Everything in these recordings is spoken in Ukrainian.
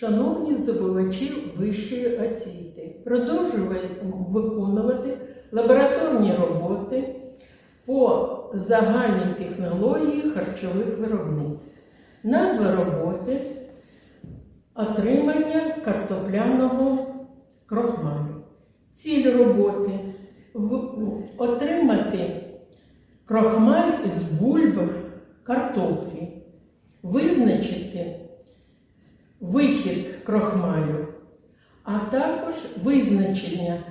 Шановні здобувачі вищої освіти, продовжуємо виконувати лабораторні роботи по загальній технології харчових виробництв. Назва роботи отримання картопляного крохмалю. Ціль роботи отримати крохмаль з бульби картоплі, визначити вихід крохмалю, а також визначення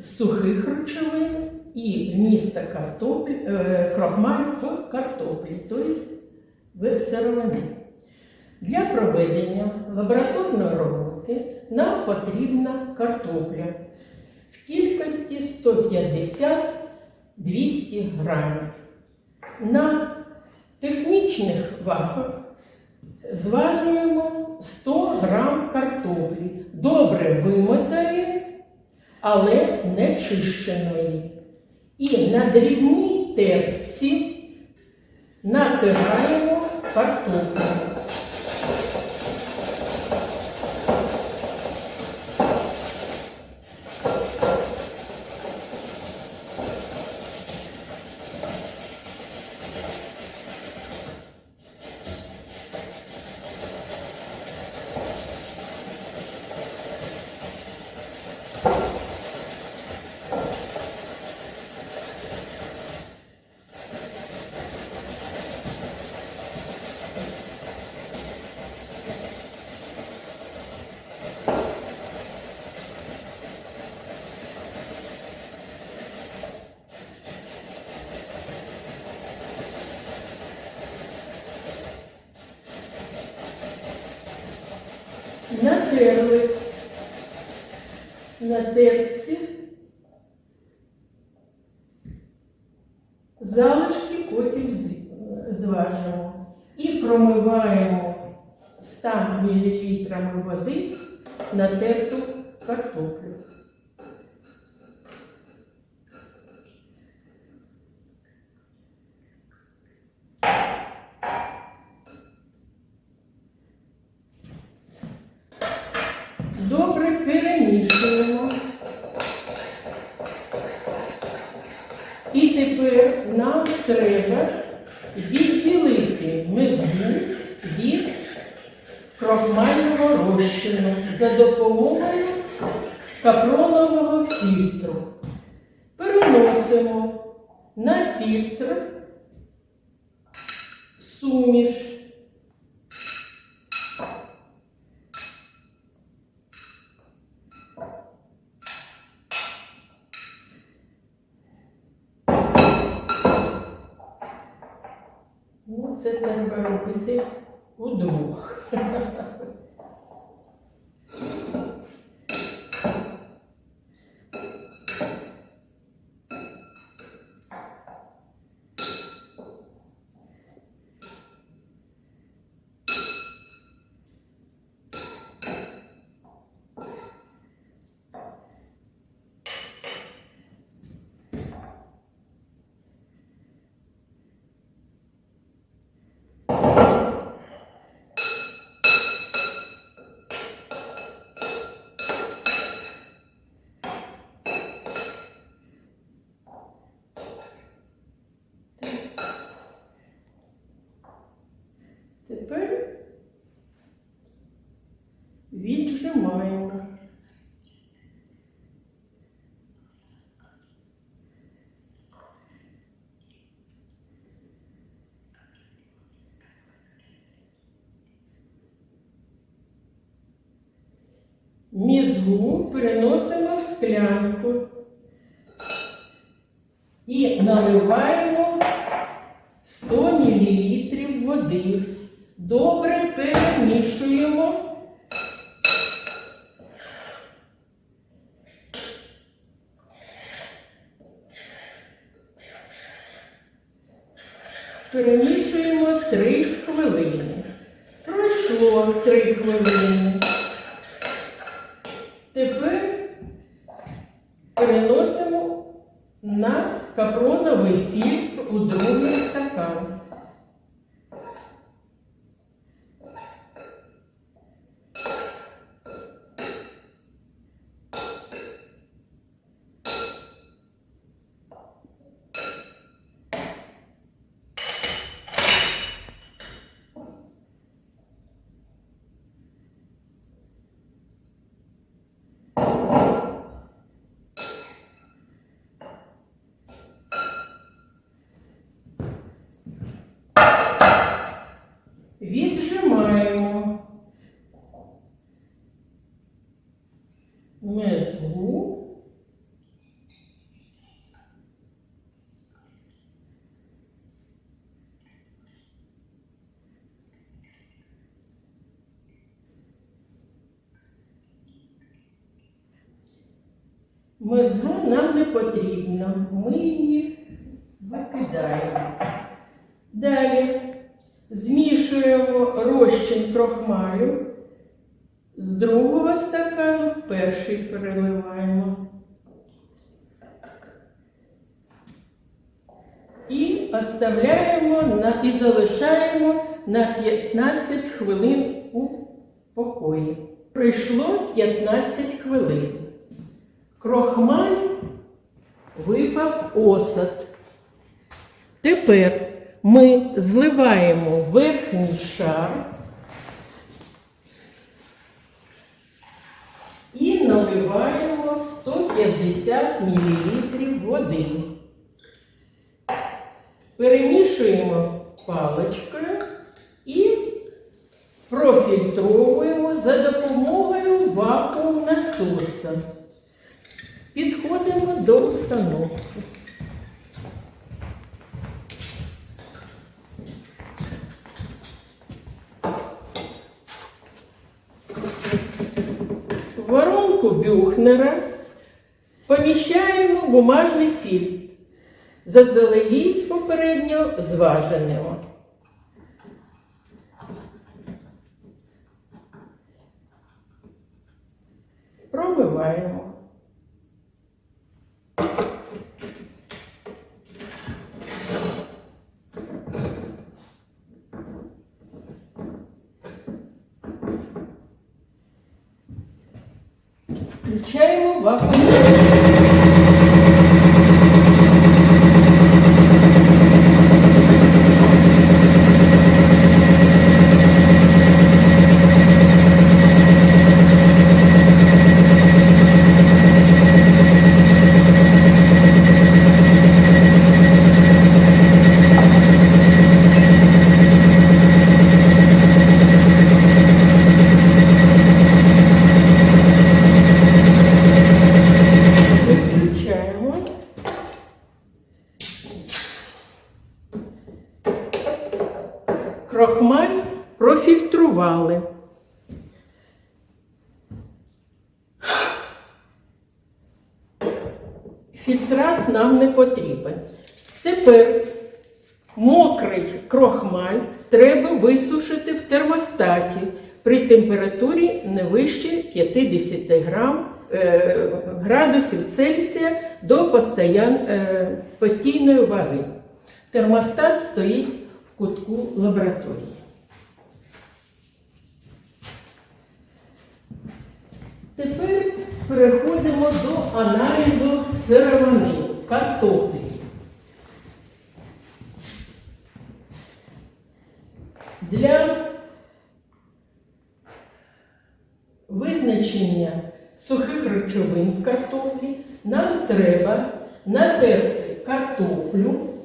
сухих речовин і вміста картоплі, е, крохмалю в картоплі, тобто в сировині. Для проведення лабораторної роботи нам потрібна картопля в кількості 150-200 грамів. На технічних вагах зважуємо 100 грам картоплі, добре вимитої, але не чищеної. І на дрібній терці натираємо картоплю. Натерли на терці залишки потім зважимо і промиваємо 100 мл води на терту картоплю. Добре перемішуємо. І тепер нам треба відділити мезгу від крохмального розчину за допомогою капронового фільтру. certaines peuvent ou. Мізгу переносимо в склянку і наливаємо 100 мл води. Добре перемішуємо. Перемішуємо 3 хвилини. Пройшло 3 хвилини. Тепер переносимо на капроновий фільтр у другий стакан. Мезгу Мезга нам не потрібна, ми її викидаємо. Далі змішуємо розчин крохмалю з другого стакану в перший переливаємо. І оставляємо на, і залишаємо на 15 хвилин у покої. Пройшло 15 хвилин. Крохмаль випав осад. Тепер ми зливаємо верхній шар і наливаємо 150 мл води. Перемішуємо паличкою і профільтровуємо за допомогою вакуум насоса. Підходимо до установки. Бумажний фільтр, заздалегідь попередньо зваженого. Промиваємо. Включаємо вакуум. Крохмаль профільтрували. Фільтрат нам не потрібен. Тепер мокрий крохмаль треба висушити в термостаті при температурі не вище 50 грам, е, градусів Цельсія до е, постійної ваги. Термостат стоїть кутку лабораторії. Тепер переходимо до аналізу сировини картоплі. Для визначення сухих речовин в картоплі нам треба натерти картоплю.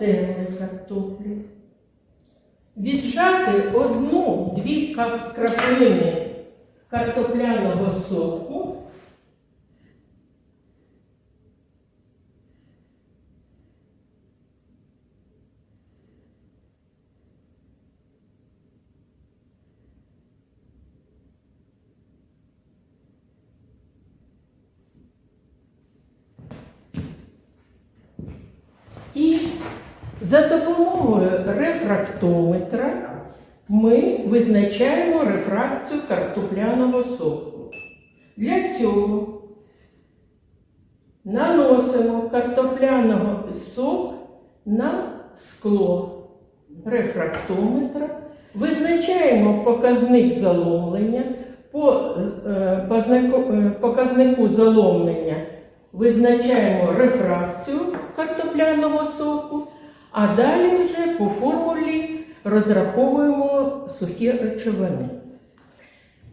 Натерли картоплі, Віджати одну-дві краплини картопляного соку. І за допомогою рефрактометра ми визначаємо рефракцію картопляного соку. Для цього наносимо картопляного сок на скло рефрактометра, визначаємо показник заломлення. По е, е, показнику заломлення визначаємо рефракцію картопляного соку, а далі вже по формулі розраховуємо сухі речовини.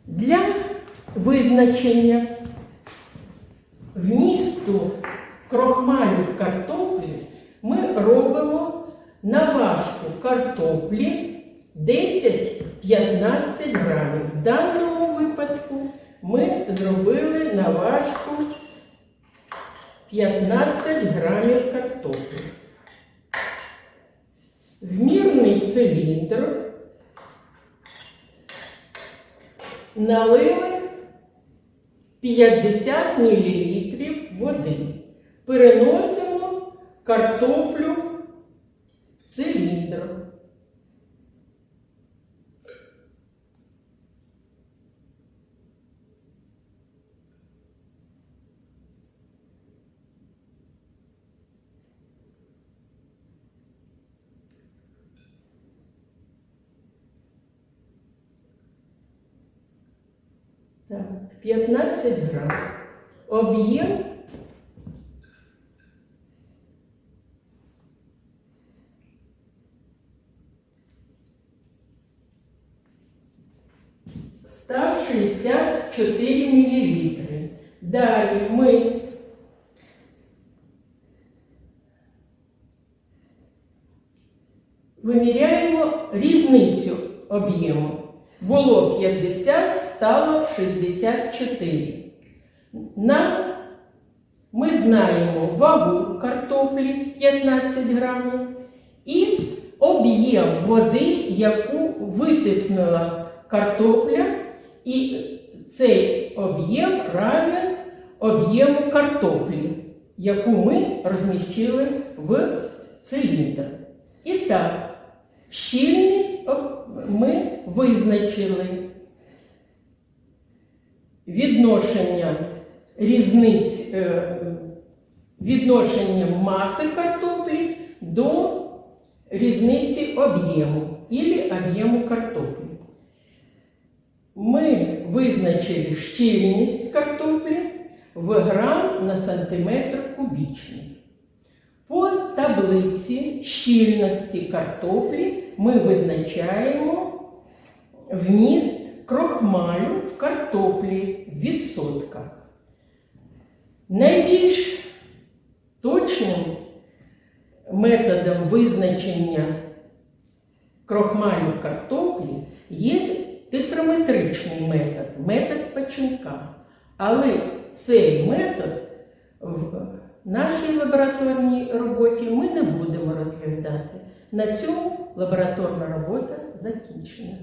Для визначення вмісту крохмалю в картоплі ми робимо наважку картоплі 10-15 грамів. В даному випадку ми зробили наважку 15 грамів картоплі. В мірний циліндр налили 50 мл води. Переносимо картоплю в циліндр. Так, 15 грам. Об'єм став 64 мл. Далі ми виміряємо різницю об'єму. Було 50, стало 64. Нам ми знаємо вагу картоплі 15 грамів і об'єм води, яку витиснила картопля, і цей об'єм равен об'єму картоплі, яку ми розміщили в циліндр. І так, щільність ми визначили відношення різниць, е, відношення маси картоплі до різниці об'єму і об'єму картоплі. Ми визначили щільність картоплі в грам на сантиметр кубічний. По таблиці щільності картоплі ми визначаємо вміст крохмалю в картоплі в відсотках. Найбільш точним методом визначення крохмалю в картоплі є тетраметричний метод, метод печенка. Але цей метод в нашій лабораторній роботі ми не будемо розглядати. На цьому лабораторна робота закінчена.